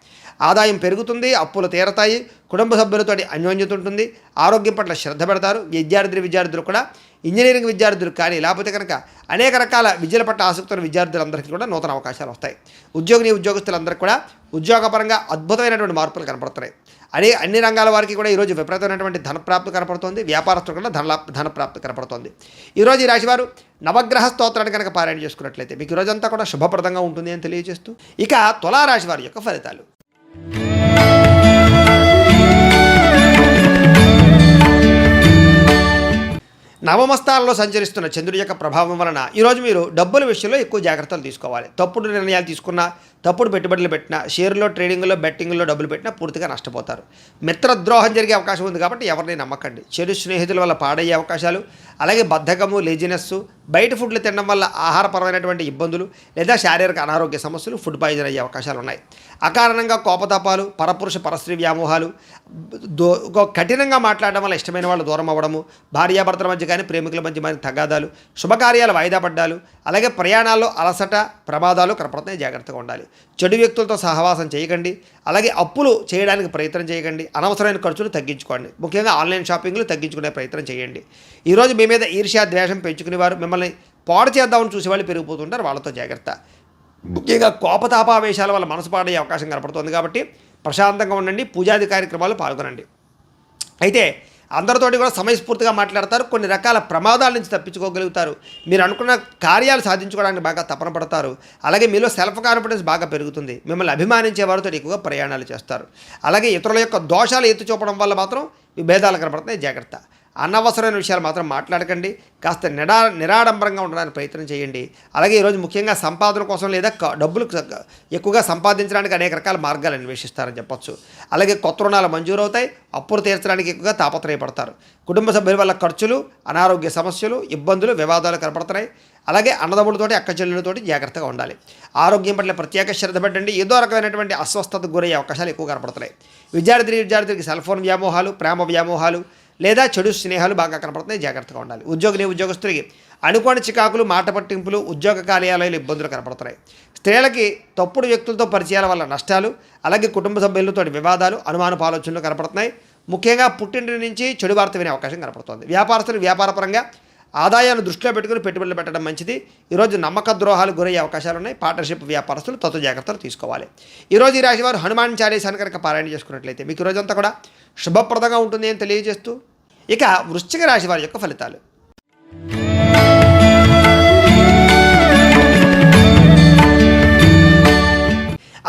ఆదాయం పెరుగుతుంది అప్పులు తీరతాయి కుటుంబ సభ్యులతోటి అన్యోన్యత ఉంటుంది ఆరోగ్యం పట్ల శ్రద్ధ పెడతారు విద్యార్థి విద్యార్థులు కూడా ఇంజనీరింగ్ విద్యార్థులు కానీ లేకపోతే కనుక అనేక రకాల విద్యల పట్ల ఆసక్తి ఉన్న విద్యార్థులందరికీ కూడా నూతన అవకాశాలు వస్తాయి. ఉద్యోగిని ఉద్యోగస్తులందరికీ కూడా ఉద్యోగపరంగా అద్భుతమైనటువంటి మార్పులు కనపడుతున్నాయి. అనే అన్ని రంగాల వారికి కూడా ఈరోజు విపరీతమైనటువంటి ధనప్రాప్తి కనపడుతోంది. వ్యాపారస్తులు కూడా ధన ధనప్రాప్తి కనపడుతోంది. ఈరోజు ఈ రాశివారు నవగ్రహ స్తోత్రాన్ని కనుక పారాయణ చేసుకున్నట్లయితే మీకు ఈరోజంతా కూడా శుభప్రదంగా ఉంటుంది అని తెలియజేస్తూ ఇక తులారాశి వారి యొక్క ఫలితాలు. నవమస్థానంలో సంచరిస్తున్న చంద్రుడి యొక్క ప్రభావం వలన ఈరోజు మీరు డబ్బుల విషయంలో ఎక్కువ జాగ్రత్తలు తీసుకోవాలి. తప్పుడు నిర్ణయాలు తీసుకున్నా తప్పుడు పెట్టుబడులు పెట్టినా షేర్లో ట్రేడింగ్లో బెట్టింగ్లో డబ్బులు పెట్టినా పూర్తిగా నష్టపోతారు. మిత్రద్రోహం జరిగే అవకాశం ఉంది కాబట్టి ఎవరిని నమ్మకండి. చెడు స్నేహితుల వల్ల పాడయ్యే అవకాశాలు అలాగే బద్ధకము లేజినెస్ బయట ఫుడ్లు తినడం వల్ల ఆహారపరమైనటువంటి ఇబ్బందులు లేదా శారీరక అనారోగ్య సమస్యలు ఫుడ్ పాయిజన్ అయ్యే అవకాశాలు ఉన్నాయి. అకారణంగా కోపతాపాలు పరపురుష పరస్త్రీ వ్యామోహాలు దో కఠినంగా మాట్లాడడం వల్ల ఇష్టమైన వాళ్ళు దూరం అవ్వడము భార్యాభర్తల మధ్య కానీ ప్రేమికుల మధ్య కానీ తగాదాలు శుభకార్యాలు వాయిదా పడ్డాలు అలాగే ప్రయాణాల్లో అలసట ప్రమాదాలు కనపడతాయి జాగ్రత్తగా ఉండాలి. చెడు వ్యక్తులతో సహవాసం చేయకండి. అలాగే అప్పులు చేయడానికి ప్రయత్నం చేయకండి. అనవసరమైన ఖర్చులు తగ్గించుకోండి. ముఖ్యంగా ఆన్లైన్ షాపింగ్లు తగ్గించుకునే ప్రయత్నం చేయండి. ఈరోజు మీ మీద ఈర్ష్యా ద్వేషం పెంచుకునేవారు. మిమ్మల్ని పాడు చేద్దామని చూసేవాళ్ళు పెరిగిపోతుంటారు. వాళ్ళతో జాగ్రత్త. ముఖ్యంగా కోపతాపావేశాల వల్ల మనసు పాడే అవకాశం కనపడుతుంది కాబట్టి ప్రశాంతంగా ఉండండి. పూజాది కార్యక్రమాలు పాల్గొనండి. అయితే అందరితోటి కూడా సమయస్ఫూర్తిగా మాట్లాడతారు. కొన్ని రకాల ప్రమాదాల నుంచి తప్పించుకోగలుగుతారు. మీరు అనుకున్న కార్యాలు సాధించుకోవడానికి బాగా తపన పడతారు. అలాగే మీలో సెల్ఫ్ కాన్ఫిడెన్స్ బాగా పెరుగుతుంది. మిమ్మల్ని అభిమానించే వారితో ఎక్కువగా ప్రయాణాలు చేస్తారు. అలాగే ఇతరుల యొక్క దోషాలు ఎత్తి చూపడం వల్ల మాత్రం విభేదాలు కనపడుతున్నాయి జాగ్రత్త. అనవసరమైన విషయాలు మాత్రం మాట్లాడకండి. కాస్త నిడా నిరాడంబరంగా ఉండడానికి ప్రయత్నం చేయండి. అలాగే ఈరోజు ముఖ్యంగా సంపాదన కోసం లేదా డబ్బులు ఎక్కువగా సంపాదించడానికి అనేక రకాల మార్గాలు అన్వేషిస్తారని చెప్పొచ్చు. అలాగే కొత్త రుణాలు మంజూరు అవుతాయి అప్పులు తీర్చడానికి ఎక్కువగా తాపత్రయపడతారు. కుటుంబ సభ్యుల వల్ల ఖర్చులు అనారోగ్య సమస్యలు ఇబ్బందులు వివాదాలు కనపడుతున్నాయి. అలాగే అన్నదమ్ములతోటి అక్క చెల్లెలతోటి జాగ్రత్తగా ఉండాలి. ఆరోగ్యం పట్ల ప్రత్యేక శ్రద్ధ పెట్టండి. ఏదో రకమైనటువంటి అస్వస్థతకు గురయ్యే అవకాశాలు ఎక్కువ కనపడుతున్నాయి. విద్యార్థి విద్యార్థులకి సెల్ ఫోన్ వ్యామోహాలు ప్రేమ వ్యామోహాలు లేదా చెడు స్నేహాలు బాగా కనపడుతున్నాయి జాగ్రత్తగా ఉండాలి. ఉద్యోగిని ఉద్యోగస్తులకి? అనుకోని చికాకులు మాట పట్టింపులు ఉద్యోగ కార్యాలయాలు ఇబ్బందులు కనపడుతున్నాయి. స్త్రీలకి తప్పుడు వ్యక్తులతో పరిచయాల వల్ల నష్టాలు అలాగే కుటుంబ సభ్యులతో వివాదాలు అనుమానపు ఆలోచనలు కనపడుతున్నాయి. ముఖ్యంగా పుట్టింటి నుంచి చెడు వార్త వినే అవకాశం కనపడుతుంది. వ్యాపారస్తులు వ్యాపారపరంగా ఆదాయాన్ని దృష్టిలో పెట్టుకుని పెట్టుబడులు పెట్టడం మంచిది. ఈరోజు నమ్మక ద్రోహాలు గురయ్యే అవకాశాలు ఉన్నాయి. పార్ట్నర్షిప్ వ్యాపారస్తులు తత్వ జాగ్రత్తలు తీసుకోవాలి. ఈరోజు ఈ రాశి వారు హనుమాన్ చాలీసాన్ని కనుక పారాయణ చేసుకున్నట్లయితే మీకు ఈరోజంతా కూడా శుభప్రదంగా ఉంటుంది అని తెలియజేస్తూ ఇక వృశ్చిక రాశి వారి యొక్క ఫలితాలు.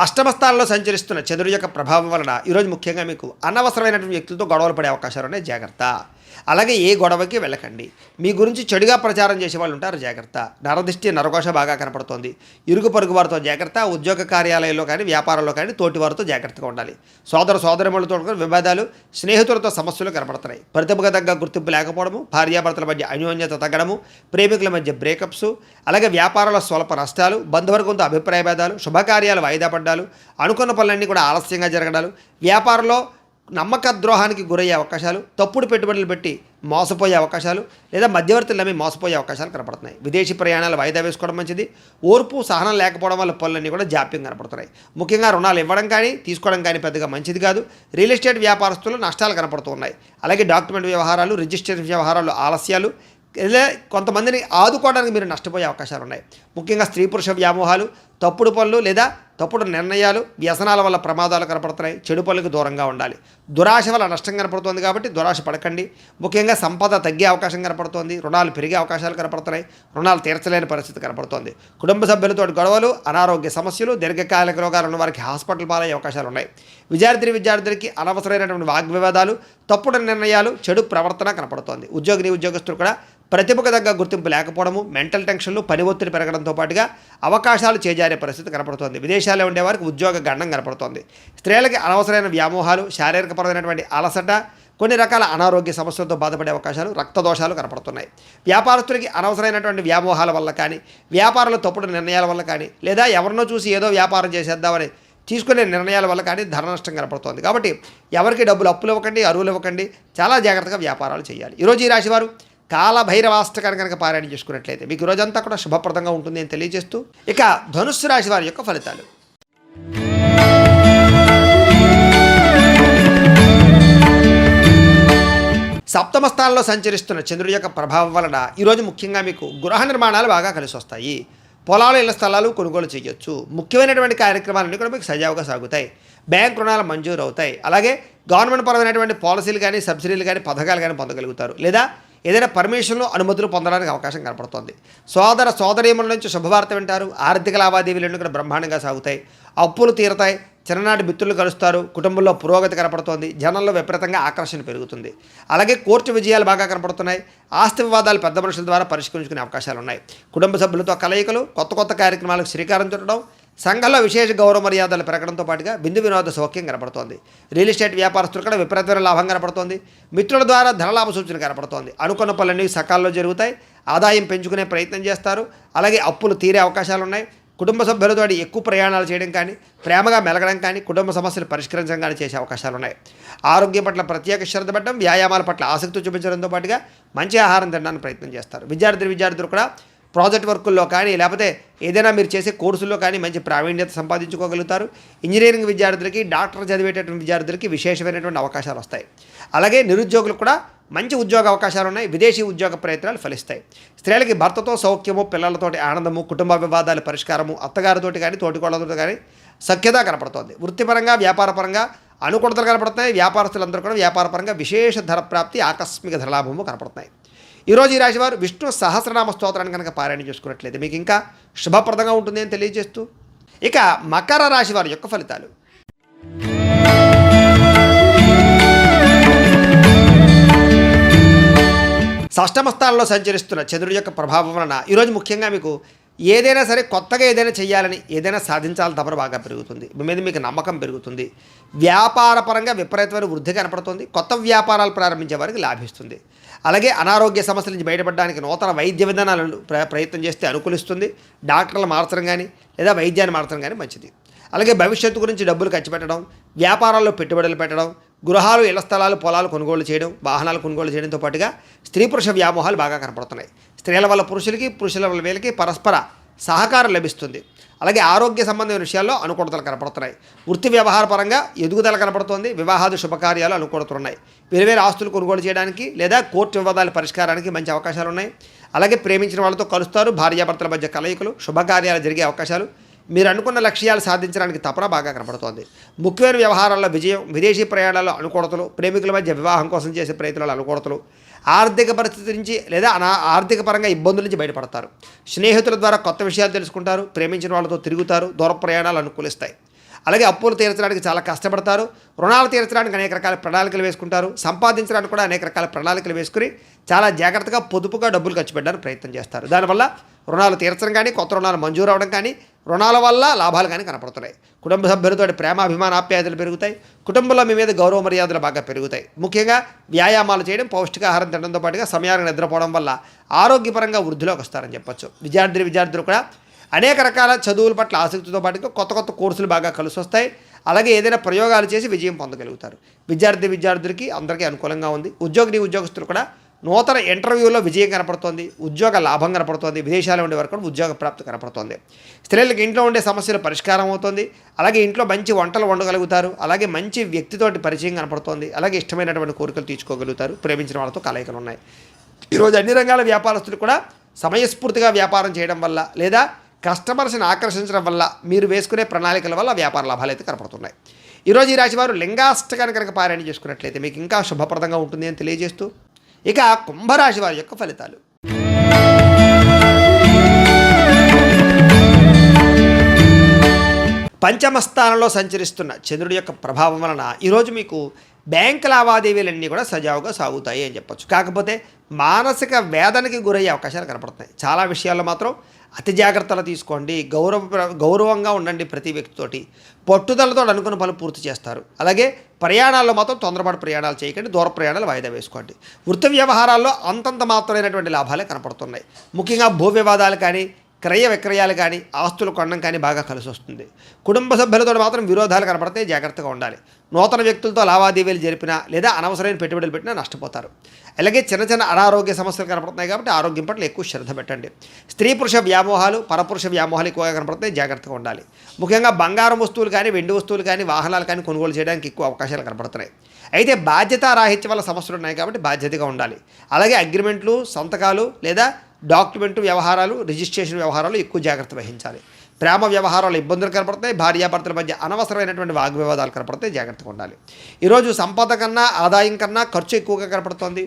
అష్టమ స్థానంలో సంచరిస్తున్న చంద్రుడి యొక్క ప్రభావం వలన ఈరోజు ముఖ్యంగా మీకు అనవసరమైనటువంటి వ్యక్తులతో గొడవలు పడే అవకాశాలు ఉన్నాయి. జాగ్రత్త. అలాగే ఏ గొడవకి వెళ్ళకండి. మీ గురించి చెడుగా ప్రచారం చేసే వాళ్ళు ఉంటారు జాగ్రత్త. నరదిష్టి నరకోశ బాగా కనపడుతోంది. ఇరుగు పొరుగు వారితో జాగ్రత్త ఉద్యోగ కార్యాలయంలో కానీ వ్యాపారంలో కానీ తోటి వారితో జాగ్రత్తగా ఉండాలి. సోదర సోదరిములతో విభేదాలు వివాదాలు స్నేహితులతో సమస్యలు కనపడుతున్నాయి. ప్రతిభకు తగ్గ గుర్తింపు లేకపోవడము భార్యాభర్తల మధ్య అన్యోన్యత తగ్గడము ప్రేమికుల మధ్య బ్రేకప్స్ అలాగే వ్యాపారాల స్వల్ప నష్టాలు బంధువర్గంతో అభిప్రాయ భేదాలు శుభకార్యాలు వాయిదా పడ్డాలు అనుకున్న పనులన్నీ కూడా ఆలస్యంగా జరగడాలు వ్యాపారంలో నమ్మక ద్రోహానికి గురయ్యే అవకాశాలు తప్పుడు పెట్టుబడులు పెట్టి మోసపోయే అవకాశాలు లేదా మధ్యవర్తులు నమ్మి మోసపోయే అవకాశాలు కనపడుతున్నాయి. విదేశీ ప్రయాణాలు వాయిదా వేసుకోవడం మంచిది. ఓర్పు సహనం లేకపోవడం వల్ల పనులన్నీ కూడా జాప్యం కనపడుతున్నాయి. ముఖ్యంగా రుణాలు ఇవ్వడం కానీ తీసుకోవడం కానీ పెద్దగా మంచిది కాదు. రియల్ ఎస్టేట్ వ్యాపారస్తులు నష్టాలు కనపడుతున్నాయి. అలాగే డాక్యుమెంట్ వ్యవహారాలు రిజిస్ట్రేషన్ వ్యవహారాలు ఆలస్యాలు ఇలా కొంతమందిని ఆదుకోవడానికి మీరు నష్టపోయే అవకాశాలు ఉన్నాయి. ముఖ్యంగా స్త్రీ పురుష వ్యామోహాలు తప్పుడు పనులు లేదా తప్పుడు నిర్ణయాలు వ్యసనాల వల్ల ప్రమాదాలు కనపడుతున్నాయి చెడు పనులకు దూరంగా ఉండాలి. దురాశ వల్ల నష్టం కనపడుతుంది కాబట్టి దురాశ పడకండి. ముఖ్యంగా సంపద తగ్గే అవకాశం కనపడుతోంది రుణాలు పెరిగే అవకాశాలు కనపడుతున్నాయి రుణాలు తీర్చలేని పరిస్థితి కనపడుతోంది. కుటుంబ సభ్యులతో గొడవలు అనారోగ్య సమస్యలు దీర్ఘకాలిక రోగాలు ఉన్న వారికి హాస్పిటల్ పాలయ్యే అవకాశాలు ఉన్నాయి. విద్యార్థి విద్యార్థులకి అనవసరమైనటువంటి వాగ్వివాదాలు తప్పుడు నిర్ణయాలు చెడు ప్రవర్తన కనపడుతోంది. ఉద్యోగిని ఉద్యోగస్తులు కూడా ప్రతిభకు తగ్గ గుర్తింపు లేకపోవడము మెంటల్ టెన్షన్లు పని ఒత్తిడి పెరగడంతో పాటుగా అవకాశాలు చేజారే పరిస్థితి కనపడుతోంది. విదేశాల్లో ఉండే వారికి ఉద్యోగ గండం కనపడుతోంది. స్త్రీలకి అనవసరమైన వ్యామోహాలు శారీరకపరమైనటువంటి అలసట కొన్ని రకాల అనారోగ్య సమస్యలతో బాధపడే అవకాశాలు రక్త దోషాలు కనపడుతున్నాయి. వ్యాపారస్తులకి అనవసరమైనటువంటి వ్యామోహాల వల్ల కానీ వ్యాపారాల తప్పుడు నిర్ణయాల వల్ల కానీ లేదా ఎవరినో చూసి ఏదో వ్యాపారం చేసేద్దామని తీసుకునే నిర్ణయాల వల్ల కానీ ధన నష్టం కనపడుతోంది. కాబట్టి ఎవరికి డబ్బులు అప్పులు ఇవ్వకండి అరువులు ఇవ్వకండి చాలా జాగ్రత్తగా వ్యాపారాలు చేయాలి. ఈరోజు ఈ రాశివారు కాలభైరవాష్టకాన్ని కనుక పారాయణ చేసుకున్నట్లయితే మీకు రోజంతా కూడా శుభప్రదంగా ఉంటుంది అని తెలియజేస్తూ ఇక ధనుస్సు రాశి వారి యొక్క ఫలితాలు. సప్తమ స్థానంలో సంచరిస్తున్న చంద్రుడి యొక్క ప్రభావం వలన ఈరోజు ముఖ్యంగా మీకు గృహ నిర్మాణాలు బాగా కలిసి వస్తాయి. పొలాలు ఇళ్ళ స్థలాలు కొనుగోలు చేయొచ్చు. ముఖ్యమైనటువంటి కార్యక్రమాలన్నీ కూడా మీకు సజావుగా సాగుతాయి. బ్యాంక్ రుణాలు మంజూరు అవుతాయి అలాగే గవర్నమెంట్ పరమైనటువంటి పాలసీలు కానీ సబ్సిడీలు కానీ పథకాలు కానీ పొందగలుగుతారు. లేదా ఏదైనా పర్మిషన్లు అనుమతులు పొందడానికి అవకాశం కనపడుతోంది. సోదర సోదరీముల నుంచి శుభవార్త వింటారు. ఆర్థిక లావాదేవీలు కూడా బ్రహ్మాండంగా సాగుతాయి. అప్పులు తీరతాయి. చిన్ననాటి మిత్రులు కలుస్తారు. కుటుంబంలో పురోగతి కనపడుతోంది. జనంలో విపరీతంగా ఆకర్షణ పెరుగుతుంది. అలాగే కోర్టు విజయాలు బాగా కనపడుతున్నాయి. ఆస్తి వివాదాలు పెద్ద మనుషుల ద్వారా పరిష్కరించుకునే అవకాశాలు ఉన్నాయి కుటుంబ సభ్యులతో కలయికలు కొత్త కొత్త కార్యక్రమాలకు శ్రీకారం చుట్టడం సంఘంలో విశేష గౌరవ మర్యాదలు పెరగడంతో పాటుగా బిందు వినోద సౌఖ్యం కనపడుతోంది. రియల్ ఎస్టేట్ వ్యాపారస్తులు కూడా విపరీతమైన లాభం కనపడుతోంది. మిత్రుల ద్వారా ధనలాభ సూచన కనపడుతోంది. అనుకున్న పనులన్నీ సకాలంలో జరుగుతాయి. ఆదాయం పెంచుకునే ప్రయత్నం చేస్తారు. అలాగే అప్పులు తీరే అవకాశాలు ఉన్నాయి. కుటుంబ సభ్యులతో ఎక్కువ ప్రయాణాలు చేయడం కానీ ప్రేమగా మెలగడం కానీ కుటుంబ సమస్యలు పరిష్కరించడం కానీ చేసే అవకాశాలు ఉన్నాయి. ఆరోగ్యం పట్ల ప్రత్యేక శ్రద్ధ పెట్టడం వ్యాయామాల పట్ల ఆసక్తి చూపించడంతో పాటుగా మంచి ఆహారం తినడానికి ప్రయత్నం చేస్తారు. విద్యార్థులు విద్యార్థులు కూడా ప్రాజెక్ట్ వర్కుల్లో కానీ లేకపోతే ఏదైనా మీరు చేసే కోర్సుల్లో కానీ మంచి ప్రావీణ్యత సంపాదించుకోగలుగుతారు. ఇంజనీరింగ్ విద్యార్థులకి డాక్టర్ చదివేటటువంటి విద్యార్థులకి విశేషమైనటువంటి అవకాశాలు వస్తాయి. అలాగే నిరుద్యోగులకు కూడా మంచి ఉద్యోగ అవకాశాలు ఉన్నాయి విదేశీ ఉద్యోగ ప్రయత్నాలు ఫలిస్తాయి. స్త్రీలకి భర్తతో సౌఖ్యము పిల్లలతోటి ఆనందము కుటుంబ వివాదాల పరిష్కారము అత్తగారితోటి కానీ తోటికోళ్ళతో కానీ సఖ్యత కనపడుతోంది. వృత్తిపరంగా వ్యాపారపరంగా అనుకూలతలు కనపడుతున్నాయి. వ్యాపారస్తులందరూ కూడా వ్యాపారపరంగా విశేష ధర ప్రాప్తి ఆకస్మిక ధరలాభము కనపడుతున్నాయి. ఈరోజు ఈ రాశివారు విష్ణు సహస్రనామ స్తోత్రాన్ని కనుక పారాయణ చేసుకున్నట్లయితే మీకు ఇంకా శుభప్రదంగా ఉంటుంది అని తెలియజేస్తూ ఇక మకర రాశి వారి యొక్క ఫలితాలు. షష్టమ స్థానంలో సంచరిస్తున్న చంద్రుడి యొక్క ప్రభావం వలన ఈరోజు ముఖ్యంగా మీకు ఏదైనా సరే కొత్తగా ఏదైనా చేయాలని ఏదైనా సాధించాలని తపన బాగా పెరుగుతుంది. మీ మీద మీకు నమ్మకం పెరుగుతుంది. వ్యాపారపరంగా విపరీతమైన వృద్ధి కనపడుతుంది. కొత్త వ్యాపారాలు ప్రారంభించే వారికి లాభిస్తుంది. అలాగే అనారోగ్య సమస్యల నుంచి బయటపడడానికి నూతన వైద్య విధానాలను ప్ర- ప్రయత్నం చేస్తే అనుకూలిస్తుంది. డాక్టర్లు మార్చడం కానీ లేదా వైద్యాన్ని మార్చడం కానీ మంచిది. అలాగే భవిష్యత్తు గురించి డబ్బులు ఖర్చు పెట్టడం వ్యాపారాల్లో పెట్టుబడులు పెట్టడం గృహాలు ఇళ్ళ స్థలాలు పొలాలు కొనుగోలు చేయడం వాహనాలు కొనుగోలు చేయడంతో పాటుగా స్త్రీ పురుష వ్యామోహాలు బాగా కనపడుతున్నాయి. స్త్రీల వల్ల పురుషులకి పురుషుల వల్ల వీళ్ళకి పరస్పర సహకారం లభిస్తుంది. అలాగే ఆరోగ్య సంబంధమైన విషయాల్లో అనుకూలతలు కనపడుతున్నాయి. వృత్తి వ్యవహార పరంగా ఎదుగుదల కనపడుతోంది. వివాహాది శుభకార్యాలు అనుకూలతున్నాయి వేరు వేరు ఆస్తులు కొనుగోలు చేయడానికి లేదా కోర్టు వివాదాల పరిష్కారానికి మంచి అవకాశాలు ఉన్నాయి అలాగే ప్రేమించిన వాళ్ళతో కలుస్తారు. భార్యాభర్తల మధ్య కలయికలు శుభకార్యాలు జరిగే అవకాశాలు. మీరు అనుకున్న లక్ష్యాలు సాధించడానికి తపన బాగా కనపడుతోంది. ముఖ్యమైన వ్యవహారాల్లో విజయం విదేశీ ప్రయాణాల్లో అనుకూలతలు ప్రేమికుల మధ్య వివాహం కోసం చేసే ప్రయత్నాలు అనుకూలతలు ఆర్థిక పరిస్థితి నుంచి లేదా అనా ఆర్థిక పరంగా ఇబ్బందుల నుంచి బయటపడతారు. స్నేహితుల ద్వారా కొత్త విషయాలు తెలుసుకుంటారు ప్రేమించిన వాళ్ళతో తిరుగుతారు దూర ప్రయాణాలు అనుకూలిస్తాయి. అలాగే అప్పులు తీర్చడానికి చాలా కష్టపడతారు రుణాలు తీర్చడానికి అనేక రకాల ప్రణాళికలు వేసుకుంటారు సంపాదించడానికి కూడా అనేక రకాల ప్రణాళికలు వేసుకుని చాలా జాగ్రత్తగా పొదుపుగా డబ్బులు ఖర్చు పెట్టడానికి ప్రయత్నం చేస్తారు. దానివల్ల రుణాలు తీర్చడం కానీ కొత్త రుణాలు మంజూరు అవ్వడం కానీ రుణాల వల్ల లాభాలు కానీ కనపడుతున్నాయి కుటుంబ సభ్యులతో ప్రేమ అభిమాన ఆప్యాయతలు పెరుగుతాయి. కుటుంబంలో మీ మీద గౌరవ మర్యాదలు బాగా పెరుగుతాయి. ముఖ్యంగా వ్యాయామాలు చేయడం పౌష్టికాహారం తినడంతో పాటుగా సమయానికి నిద్రపోవడం వల్ల ఆరోగ్యపరంగా వృద్ధిలోకి వస్తారని చెప్పొచ్చు. విద్యార్థి విద్యార్థులు కూడా అనేక రకాల చదువుల పట్ల ఆసక్తితో పాటుగా కొత్త కొత్త కోర్సులు బాగా కలిసి వస్తాయి అలాగే ఏదైనా ప్రయోగాలు చేసి విజయం పొందగలుగుతారు. విద్యార్థి విద్యార్థులకి అందరికీ అనుకూలంగా ఉంది. ఉద్యోగిని ఉద్యోగస్తులు కూడా నూతన ఇంటర్వ్యూలో విజయం కనపడుతోంది ఉద్యోగ లాభం కనపడుతోంది విదేశాల్లో ఉండే వరకు కూడా ఉద్యోగ ప్రాప్తి కనపడుతోంది. స్త్రీలకు ఇంట్లో ఉండే సమస్యలు పరిష్కారం అవుతుంది అలాగే ఇంట్లో మంచి వంటలు వండగలుగుతారు అలాగే మంచి వ్యక్తితోటి పరిచయం కనపడుతోంది అలాగే ఇష్టమైనటువంటి కోరికలు తీర్చుకోగలుగుతారు ప్రేమించిన వాళ్ళతో కలయికలు ఉన్నాయి. ఈరోజు అన్ని రంగాల వ్యాపారస్తులు కూడా సమయస్ఫూర్తిగా వ్యాపారం చేయడం వల్ల లేదా కస్టమర్స్ని ఆకర్షించడం వల్ల మీరు వేసుకునే ప్రణాళికల వల్ల వ్యాపార లాభాలు అయితే కనపడుతున్నాయి. ఈరోజు ఈ రాశివారు లింగాష్టకాన్ని కనుక పారాయణ చేసుకున్నట్లయితే మీకు ఇంకా శుభప్రదంగా ఉంటుంది అని తెలియజేస్తూ ఇక కుంభరాశి వారి యొక్క ఫలితాలు. పంచమ స్థానంలో సంచరిస్తున్న చంద్రుడి యొక్క ప్రభావం వలన ఈరోజు మీకు బ్యాంక్ లావాదేవీలన్నీ కూడా సజావుగా సాగుతాయి అని చెప్పొచ్చు. కాకపోతే మానసిక వేదనకి గురయ్యే అవకాశాలు కనపడుతున్నాయి. చాలా విషయాల్లో మాత్రం అతి జాగ్రత్తలు తీసుకోండి. గౌరవ గౌరవంగా ఉండండి ప్రతి వ్యక్తితోటి. పట్టుదలతో అనుకున్న పనులు పూర్తి చేస్తారు. అలాగే ప్రయాణాల్లో మాత్రం తొందరపాటు ప్రయాణాలు చేయకండి. దూర ప్రయాణాలు వాయిదా వేసుకోండి. వృత్తి వ్యవహారాల్లో అంతంత మాత్రమైనటువంటి లాభాలే కనపడుతున్నాయి. ముఖ్యంగా భూ వివాదాలు కానీ క్రయ విక్రయాలు కానీ ఆస్తులు కొనడం కానీ బాగా కలిసి వస్తుంది. కుటుంబ సభ్యులతో మాత్రం విరోధాలు కనపడితే జాగ్రత్తగా ఉండాలి. నూతన వ్యక్తులతో లావాదేవీలు జరిపినా లేదా అనవసరమైన పెట్టుబడులు పెట్టినా నష్టపోతారు. అలాగే చిన్న చిన్న అనారోగ్య సమస్యలు కనపడుతున్నాయి కాబట్టి ఆరోగ్యం పట్ల ఎక్కువ శ్రద్ధ పెట్టండి. స్త్రీ పురుష వ్యామోహాలు పరపురుష వ్యామోహాలు ఎక్కువగా కనపడుతున్నాయి. జాగ్రత్తగా ఉండాలి. ముఖ్యంగా బంగారం వస్తువులు కానీ వెండి వస్తువులు కానీ వాహనాలు కానీ కొనుగోలు చేయడానికి ఎక్కువ అవకాశాలు కనపడుతున్నాయి. అయితే బాధ్యత రాహిత్య వల్ల సమస్యలు ఉన్నాయి కాబట్టి బాధ్యతగా ఉండాలి. అలాగే అగ్రిమెంట్లు సంతకాలు లేదా డాక్యుమెంట్ వ్యవహారాలు రిజిస్ట్రేషన్ వ్యవహారాలు ఎక్కువ జాగ్రత్త వహించాలి. ప్రేమ వ్యవహారాలు ఇబ్బందులు కనపడతాయి భార్యాభర్తల మధ్య అనవసరమైనటువంటి వాగ్వివాదాలు కనపడతాయి జాగ్రత్తగా ఉండాలి. ఈరోజు సంపద కన్నా ఆదాయం కన్నా ఖర్చు ఎక్కువగా కనపడుతోంది.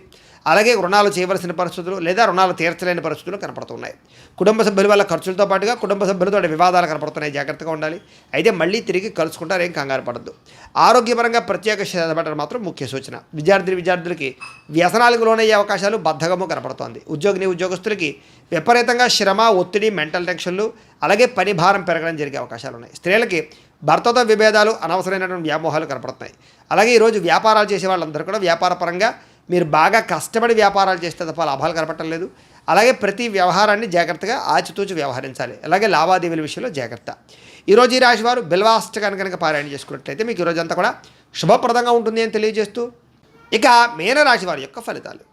అలాగే రుణాలు చేయవలసిన పరిస్థితులు లేదా రుణాలు తీర్చలేని పరిస్థితులు కనపడుతున్నాయి. కుటుంబ సభ్యుల వల్ల ఖర్చులతో పాటుగా కుటుంబ సభ్యులతో వివాదాలు కనపడుతున్నాయి. జాగ్రత్తగా ఉండాలి. అయితే మళ్ళీ తిరిగి కలుసుకుంటారు ఏం కంగారు పడద్దు. ఆరోగ్యపరంగా ప్రత్యేక శ్రద్ధ మాత్రం ముఖ్య సూచన. విద్యార్థి విద్యార్థులకి వ్యసనాలకు లోనయ్యే అవకాశాలు బద్ధకము కనపడుతోంది. ఉద్యోగిని ఉద్యోగస్తులకి విపరీతంగా శ్రమ ఒత్తిడి మెంటల్ టెన్షన్లు అలాగే పని భారం పెరగడం జరిగే అవకాశాలు ఉన్నాయి. స్త్రీలకి భర్తతో విభేదాలు అనవసరమైనటువంటి వ్యామోహాలు కనపడుతున్నాయి. అలాగే ఈరోజు వ్యాపారాలు చేసే వాళ్ళందరూ కూడా వ్యాపార పరంగా మీరు బాగా కష్టపడి వ్యాపారాలు చేస్తే తప్ప లాభాలు కనపడటం లేదు. అలాగే ప్రతి వ్యవహారాన్ని జాగ్రత్తగా ఆచితూచి వ్యవహరించాలి. అలాగే లావాదేవీల విషయంలో జాగ్రత్త. ఈరోజు ఈ రాశి వారు బిల్వాష్టకాన్ని కనుక పారాయణ చేసుకున్నట్లయితే మీకు ఈరోజు అంతా కూడా శుభప్రదంగా ఉంటుంది అని తెలియజేస్తూ ఇక మీనరాశి వారి యొక్క ఫలితాలు.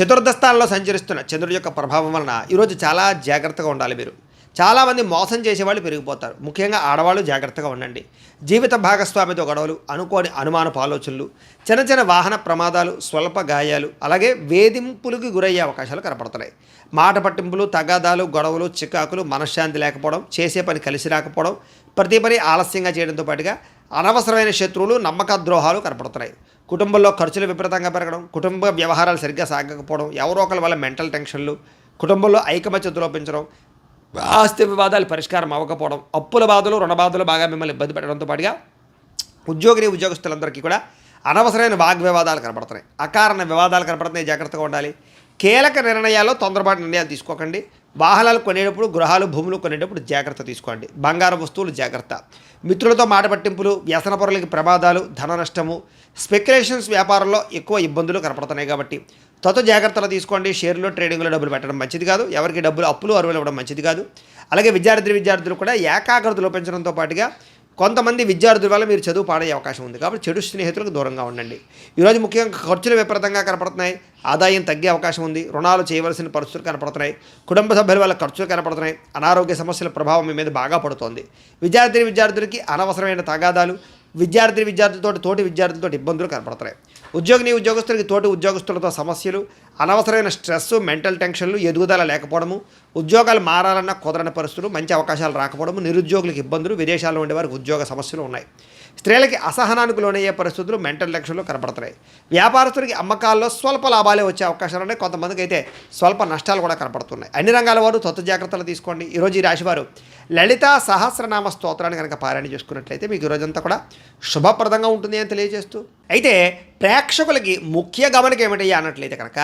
చతుర్థ స్థానంలో సంచరిస్తున్న చంద్రుడి యొక్క ప్రభావం వలన ఈరోజు చాలా జాగ్రత్తగా ఉండాలి మీరు. చాలామంది మోసం చేసేవాళ్ళు పెరిగిపోతారు. ముఖ్యంగా ఆడవాళ్ళు జాగ్రత్తగా ఉండండి. జీవిత భాగస్వామితో గొడవలు అనుకోని అనుమానపు ఆలోచనలు చిన్న చిన్న వాహన ప్రమాదాలు స్వల్ప గాయాలు అలాగే వేధింపులకు గురయ్యే అవకాశాలు కనపడుతున్నాయి. మాట పట్టింపులు తగాదాలు గొడవలు చికాకులు మనశ్శాంతి లేకపోవడం చేసే పని కలిసి రాకపోవడం ప్రతి పని ఆలస్యంగా చేయడంతో పాటుగా అనవసరమైన శత్రువులు నమ్మక ద్రోహాలు కనపడుతున్నాయి. కుటుంబంలో ఖర్చులు విపరీతంగా పెరగడం కుటుంబ వ్యవహారాలు సరిగ్గా సాగకపోవడం ఎవరో ఒకరి వల్ల మెంటల్ టెన్షన్లు కుటుంబంలో ఐకమత్యత లోపించడం ఆస్తి వివాదాలు పరిష్కారం అవ్వకపోవడం అప్పుల బాధలు రుణ బాధలు బాగా మిమ్మల్ని ఇబ్బంది పెట్టడంతో పాటుగా ఉద్యోగిని ఉద్యోగస్తులందరికీ కూడా అనవసరమైన వాగ్వివాదాలు కనబడుతున్నాయి అకారణ వివాదాలు కనబడుతున్నాయి జాగ్రత్తగా ఉండాలి. కీలక నిర్ణయాల్లో తొందరపాటు నిర్ణయాలు తీసుకోకండి. వాహనాలు కొనేటప్పుడు గృహాలు భూములు కొనేటప్పుడు జాగ్రత్త తీసుకోండి. బంగారం వస్తువులు జాగ్రత్త. మిత్రులతో మాట పట్టింపులు వ్యసన పొరలకి ప్రమాదాలు ధన నష్టము స్పెక్యులేషన్స్ వ్యాపారంలో ఎక్కువ ఇబ్బందులు కనపడుతున్నాయి కాబట్టి తొత జాగ్రత్తలు తీసుకోండి. షేర్లో ట్రేడింగ్లో డబ్బులు పెట్టడం మంచిది కాదు. ఎవరికి డబ్బులు అప్పులు అరువులు ఇవ్వడం మంచిది కాదు. అలాగే విద్యార్థి విద్యార్థులు కూడా ఏకాగ్రత లోపించడంతో పాటుగా కొంతమంది విద్యార్థుల వల్ల మీరు చదువు పాడయ్యే అవకాశం ఉంది. కాబట్టి చెడు స్నేహితులకు దూరంగా ఉండండి. ఈరోజు ముఖ్యంగా ఖర్చులు విపరీతంగా కనపడుతున్నాయి. ఆదాయం తగ్గే అవకాశం ఉంది. రుణాలు చేయవలసిన పరిస్థితులు కనపడుతున్నాయి. కుటుంబ సభ్యుల వల్ల ఖర్చులు కనపడుతున్నాయి. అనారోగ్య సమస్యల ప్రభావం మీ మీద బాగా పడుతోంది. విద్యార్థి విద్యార్థులకి అనవసరమైన తగాదాలు విద్యార్థి విద్యార్థులతో తోటి విద్యార్థులతో ఇబ్బందులు కనపడుతున్నాయి. ఉద్యోగిని ఉద్యోగస్తులకి తోటి ఉద్యోగస్తులతో సమస్యలు అనవసరమైన స్ట్రెస్ మెంటల్ టెన్షన్లు ఎదుగుదల లేకపోవడము ఉద్యోగాలు మారాలన్న కుదరని పరిస్థితులు మంచి అవకాశాలు రాకపోవడము నిరుద్యోగులకు ఇబ్బందులు విదేశాల్లో ఉండే వారికి ఉద్యోగ సమస్యలు ఉన్నాయి. స్త్రీలకి అసహనానికి లోనయ్యే పరిస్థితులు మెంటల్ టెన్షన్లు కనపడుతున్నాయి వ్యాపారస్తులకి అమ్మకాల్లో స్వల్ప లాభాలే వచ్చే అవకాశాలు ఉన్నాయి. కొంతమందికి అయితే స్వల్ప నష్టాలు కూడా కనపడుతున్నాయి. అన్ని రంగాల వారు తొత్తు జాగ్రత్తలు తీసుకోండి. ఈరోజు ఈ రాశివారు లలిత సహస్రనామ స్తోత్రాన్ని కనుక పారాయణ చేసుకున్నట్లయితే మీకు ఈరోజంతా రోజంతా కూడా శుభప్రదంగా ఉంటుంది అని తెలియజేస్తూ. అయితే ప్రేక్షకులకి ముఖ్య గమనిక ఏమిటయ్యా అన్నట్లయితే కనుక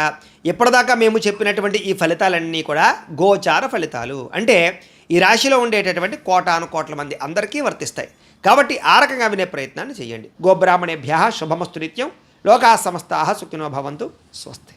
ఇప్పటిదాకా మేము చెప్పినటువంటి ఈ ఫలితాలన్నీ కూడా గోచార ఫలితాలు. అంటే ఈ రాశిలో ఉండేటటువంటి కోటాను కోట్ల మంది అందరికీ వర్తిస్తాయి. కాబట్టి ఆ రకంగా వినే ప్రయత్నాన్ని చేయండి. గోబ్రాహ్మణేభ్య శుభమస్తు నిత్యం. లోకా సమస్తా సుఖినో భవంతు. స్వస్తి.